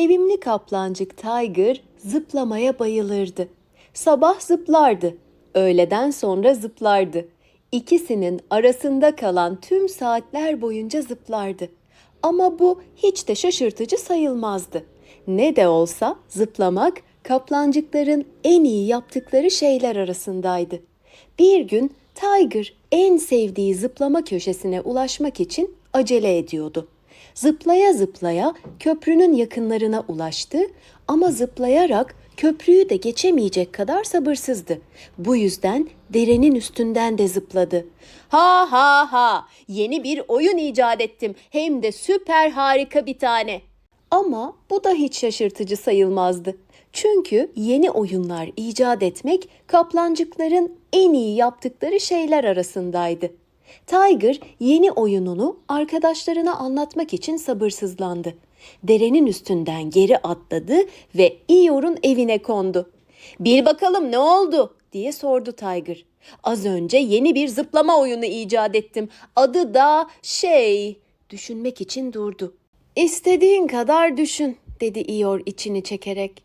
Sevimli kaplancık Tiger zıplamaya bayılırdı. Sabah zıplardı, öğleden sonra zıplardı. İkisinin arasında kalan tüm saatler boyunca zıplardı. Ama bu hiç de şaşırtıcı sayılmazdı. Ne de olsa zıplamak kaplancıkların en iyi yaptıkları şeyler arasındaydı. Bir gün Tiger en sevdiği zıplama köşesine ulaşmak için acele ediyordu. Zıplaya zıplaya köprünün yakınlarına ulaştı ama zıplayarak köprüyü de geçemeyecek kadar sabırsızdı. Bu yüzden derenin üstünden de zıpladı. Ha ha ha! Yeni bir oyun icat ettim. Hem de süper harika bir tane. Ama bu da hiç şaşırtıcı sayılmazdı. Çünkü yeni oyunlar icat etmek kaplancıkların en iyi yaptıkları şeyler arasındaydı. Tiger yeni oyununu arkadaşlarına anlatmak için sabırsızlandı. Derenin üstünden geri atladı ve Eeyore'un evine kondu. "Bil bakalım ne oldu?" diye sordu Tiger. "Az önce yeni bir zıplama oyunu icat ettim. Adı da şey..." Düşünmek için durdu. "İstediğin kadar düşün." dedi Eeyore içini çekerek.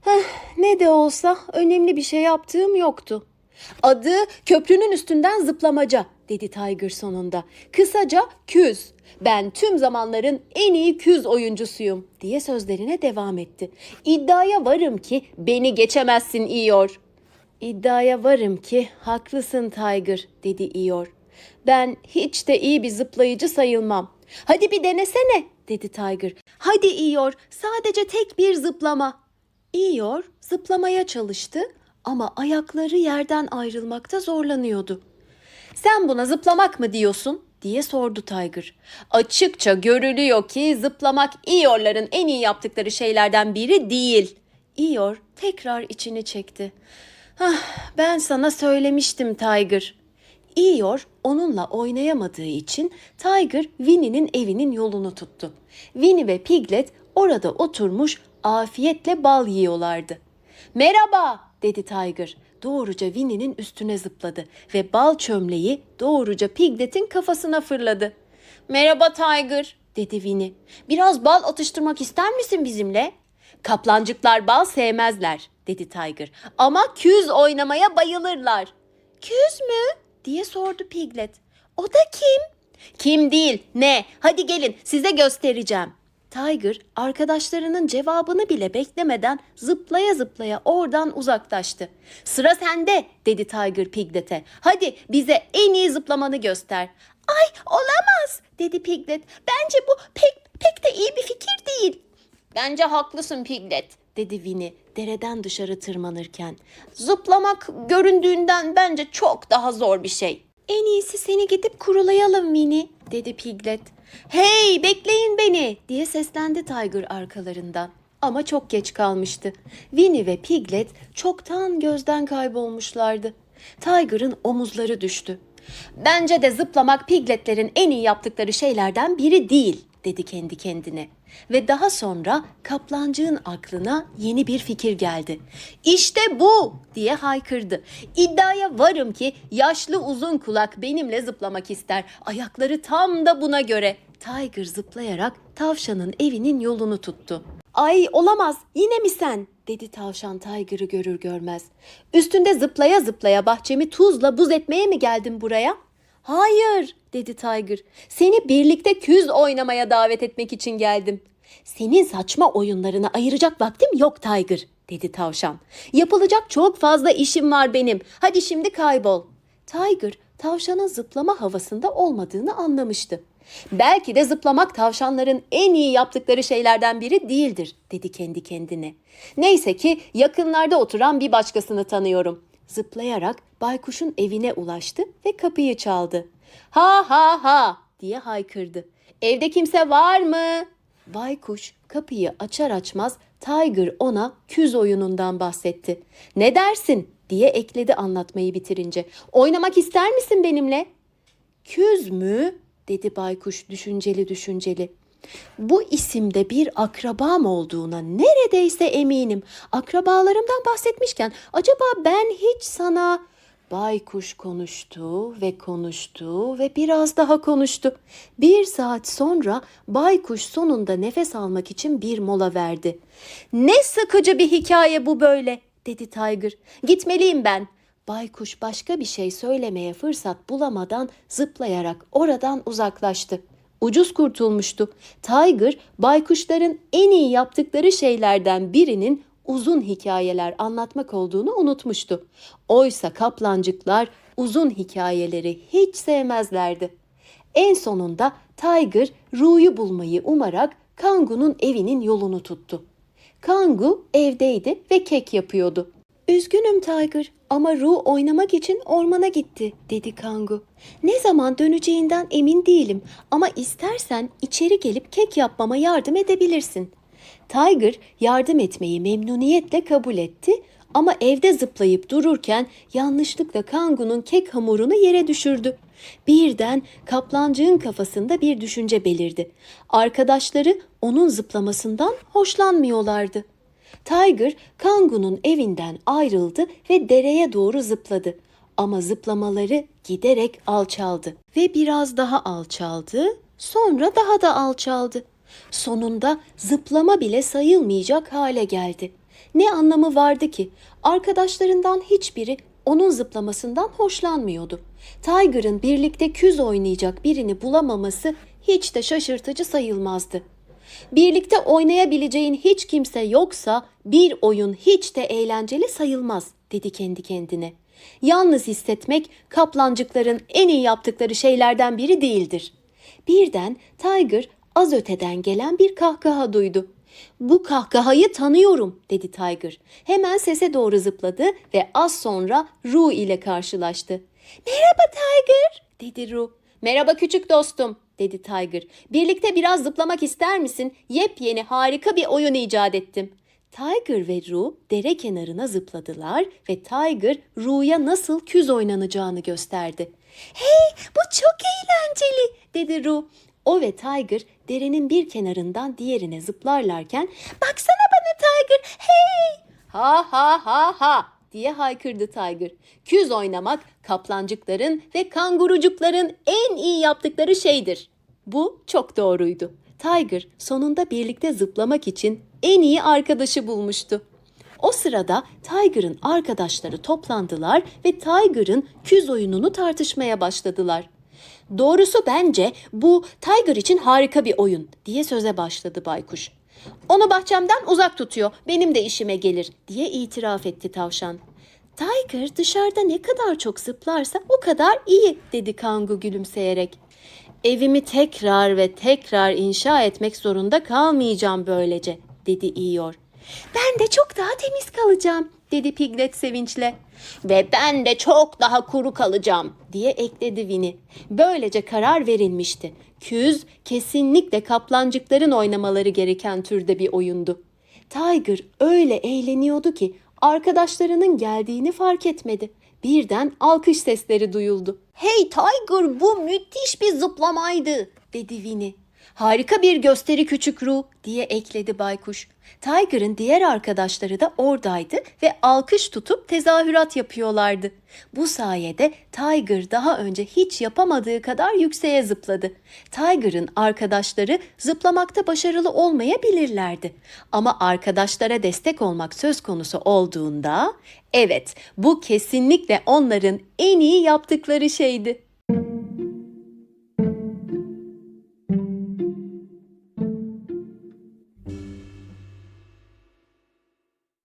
Heh, ne de olsa önemli bir şey yaptığım yoktu. Adı köprünün üstünden zıplamaca dedi Tiger sonunda. Kısaca küz. Ben tüm zamanların en iyi küz oyuncusuyum diye sözlerine devam etti. İddiaya varım ki beni geçemezsin Eeyore. İddiaya varım ki haklısın Tiger dedi Eeyore. Ben hiç de iyi bir zıplayıcı sayılmam. Hadi bir denesene dedi Tiger. Hadi Eeyore sadece tek bir zıplama. Eeyore zıplamaya çalıştı ama ayakları yerden ayrılmakta zorlanıyordu. Sen buna zıplamak mı diyorsun? diye sordu Tiger. Açıkça görülüyor ki zıplamak Eeyore'ların en iyi yaptıkları şeylerden biri değil. Eeyore tekrar içini çekti. Ah, ben sana söylemiştim Tiger. Eeyore onunla oynayamadığı için Tiger Winnie'nin evinin yolunu tuttu. Winnie ve Piglet orada oturmuş afiyetle bal yiyorlardı. Merhaba dedi Tiger. Doğruca Winnie'nin üstüne zıpladı ve bal çömleği doğruca Piglet'in kafasına fırladı. Merhaba Tiger dedi Winnie. Biraz bal atıştırmak ister misin bizimle? Kaplancıklar bal sevmezler dedi Tiger. Ama küz oynamaya bayılırlar. Küz mü? diye sordu Piglet. O da kim? Kim değil, ne? Hadi gelin size göstereceğim. Tiger arkadaşlarının cevabını bile beklemeden zıplaya zıplaya oradan uzaklaştı. Sıra sende dedi Tiger Piglet'e. Hadi bize en iyi zıplamanı göster. Ay olamaz dedi Piglet. Bence bu pek pek de iyi bir fikir değil. Bence haklısın Piglet dedi Winnie dereden dışarı tırmanırken. Zıplamak göründüğünden bence çok daha zor bir şey. En iyisi seni gidip kurulayalım Winnie dedi Piglet. Hey bekleyin beni diye seslendi Tiger arkalarından. Ama çok geç kalmıştı. Winnie ve Piglet çoktan gözden kaybolmuşlardı. Tiger'ın omuzları düştü. Bence de zıplamak Pigletlerin en iyi yaptıkları şeylerden biri değil dedi kendi kendine. Ve daha sonra kaplancığın aklına yeni bir fikir geldi. İşte bu diye haykırdı. İddiaya varım ki yaşlı uzun kulak benimle zıplamak ister. Ayakları tam da buna göre. Tiger zıplayarak tavşanın evinin yolunu tuttu. Ay olamaz yine mi sen? dedi tavşan Tiger'ı görür görmez. Üstünde zıplaya zıplaya bahçemi tuzla buz etmeye mi geldin buraya? Hayır dedi Tiger. Seni birlikte küz oynamaya davet etmek için geldim. Senin saçma oyunlarına ayıracak vaktim yok Tiger dedi tavşan. Yapılacak çok fazla işim var benim. Hadi şimdi kaybol. Tiger tavşanın zıplama havasında olmadığını anlamıştı. Belki de zıplamak tavşanların en iyi yaptıkları şeylerden biri değildir dedi kendi kendine. Neyse ki yakınlarda oturan bir başkasını tanıyorum. Zıplayarak baykuşun evine ulaştı ve kapıyı çaldı. Ha ha ha diye haykırdı. Evde kimse var mı? Baykuş kapıyı açar açmaz Tiger ona küz oyunundan bahsetti. Ne dersin diye ekledi anlatmayı bitirince. Oynamak ister misin benimle? Küz mü? dedi baykuş düşünceli düşünceli. Bu isimde bir akrabam olduğuna neredeyse eminim. Akrabalarımdan bahsetmişken acaba ben hiç sana Baykuş konuştu ve konuştu ve biraz daha konuştu. Bir saat sonra baykuş sonunda nefes almak için bir mola verdi. Ne sıkıcı bir hikaye bu böyle dedi Tiger. Gitmeliyim ben. Baykuş başka bir şey söylemeye fırsat bulamadan zıplayarak oradan uzaklaştı. Ucuz kurtulmuştu. Tiger, baykuşların en iyi yaptıkları şeylerden birinin uzun hikayeler anlatmak olduğunu unutmuştu. Oysa kaplancıklar uzun hikayeleri hiç sevmezlerdi. En sonunda Tiger Ru'yu bulmayı umarak Kangu'nun evinin yolunu tuttu. Kangu evdeydi ve kek yapıyordu. Üzgünüm Tiger ama Ru oynamak için ormana gitti dedi Kangu. Ne zaman döneceğinden emin değilim ama istersen içeri gelip kek yapmama yardım edebilirsin. Tiger yardım etmeyi memnuniyetle kabul etti ama evde zıplayıp dururken yanlışlıkla Kangu'nun kek hamurunu yere düşürdü. Birden kaplancığın kafasında bir düşünce belirdi. Arkadaşları onun zıplamasından hoşlanmıyorlardı. Tiger Kangu'nun evinden ayrıldı ve dereye doğru zıpladı. Ama zıplamaları giderek alçaldı ve biraz daha alçaldı, sonra daha da alçaldı. Sonunda zıplama bile sayılmayacak hale geldi. Ne anlamı vardı ki? Arkadaşlarından hiçbiri onun zıplamasından hoşlanmıyordu. Tiger'ın birlikte küz oynayacak birini bulamaması hiç de şaşırtıcı sayılmazdı. Birlikte oynayabileceğin hiç kimse yoksa bir oyun hiç de eğlenceli sayılmaz dedi kendi kendine. Yalnız hissetmek kaplancıkların en iyi yaptıkları şeylerden biri değildir. Birden Tiger az öteden gelen bir kahkaha duydu. Bu kahkahayı tanıyorum dedi Tiger. Hemen sese doğru zıpladı ve az sonra Ru ile karşılaştı. Merhaba Tiger dedi Ru. Merhaba küçük dostum dedi Tiger. Birlikte biraz zıplamak ister misin? Yepyeni harika bir oyun icat ettim. Tiger ve Ru dere kenarına zıpladılar ve Tiger Ru'ya nasıl küz oynanacağını gösterdi. Hey bu çok eğlenceli dedi Ru. O ve Tiger derenin bir kenarından diğerine zıplarlarken baksana bana Tiger hey ha ha ha ha diye haykırdı Tiger. Küz oynamak kaplancıkların ve kangurucukların en iyi yaptıkları şeydir. Bu çok doğruydu. Tiger sonunda birlikte zıplamak için en iyi arkadaşı bulmuştu. O sırada Tiger'ın arkadaşları toplandılar ve Tiger'ın küz oyununu tartışmaya başladılar. Doğrusu bence bu Tiger için harika bir oyun diye söze başladı Baykuş. Onu bahçemden uzak tutuyor, benim de işime gelir diye itiraf etti tavşan. Tiger dışarıda ne kadar çok zıplarsa o kadar iyi dedi Kangu gülümseyerek. Evimi tekrar ve tekrar inşa etmek zorunda kalmayacağım böylece dedi Eeyore. Ben de çok daha temiz kalacağım dedi Piglet sevinçle. Ve ben de çok daha kuru kalacağım diye ekledi Winnie. Böylece karar verilmişti. Küz kesinlikle kaplancıkların oynamaları gereken türde bir oyundu. Tiger öyle eğleniyordu ki arkadaşlarının geldiğini fark etmedi. Birden alkış sesleri duyuldu. Hey Tiger bu müthiş bir zıplamaydı dedi Winnie. Harika bir gösteri küçük Ru diye ekledi baykuş. Tiger'ın diğer arkadaşları da oradaydı ve alkış tutup tezahürat yapıyorlardı. Bu sayede Tiger daha önce hiç yapamadığı kadar yükseğe zıpladı. Tiger'ın arkadaşları zıplamakta başarılı olmayabilirlerdi. Ama arkadaşlara destek olmak söz konusu olduğunda evet bu kesinlikle onların en iyi yaptıkları şeydi.